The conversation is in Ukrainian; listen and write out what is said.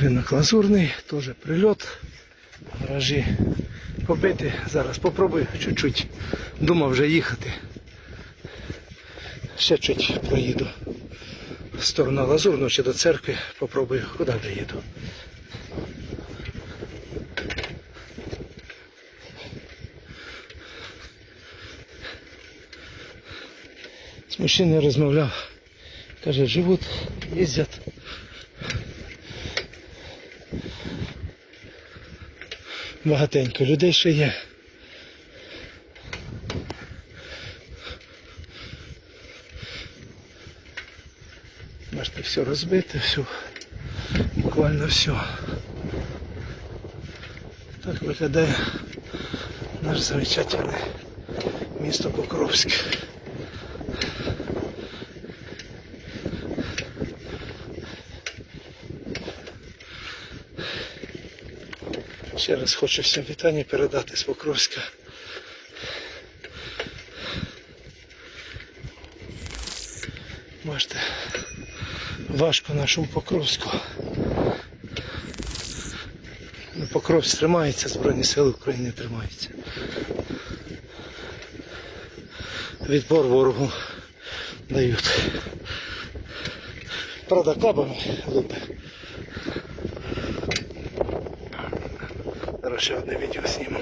Ринок Лазурний, теж прильот. Гаражі побити. Зараз попробую чуть-чуть. Думав вже їхати. Ще чуть проїду в сторону Лазурного чи до церкви. Попробую, куди доїду. З мужчиною розмовляв. Каже, живуть, їздять. Багатенько людей ще є. Бачите, все розбите, все, буквально все. Так виглядає наш замечательне місто Покровське. Ще раз хочу всім вітання передати з Покровська. Бачите, важко нашому Покровську. Покровськ тримається, Збройні Сили України тримаються. Відпор ворогу дають. Правда, кабами лупи. Зараз ще одне відео зніму.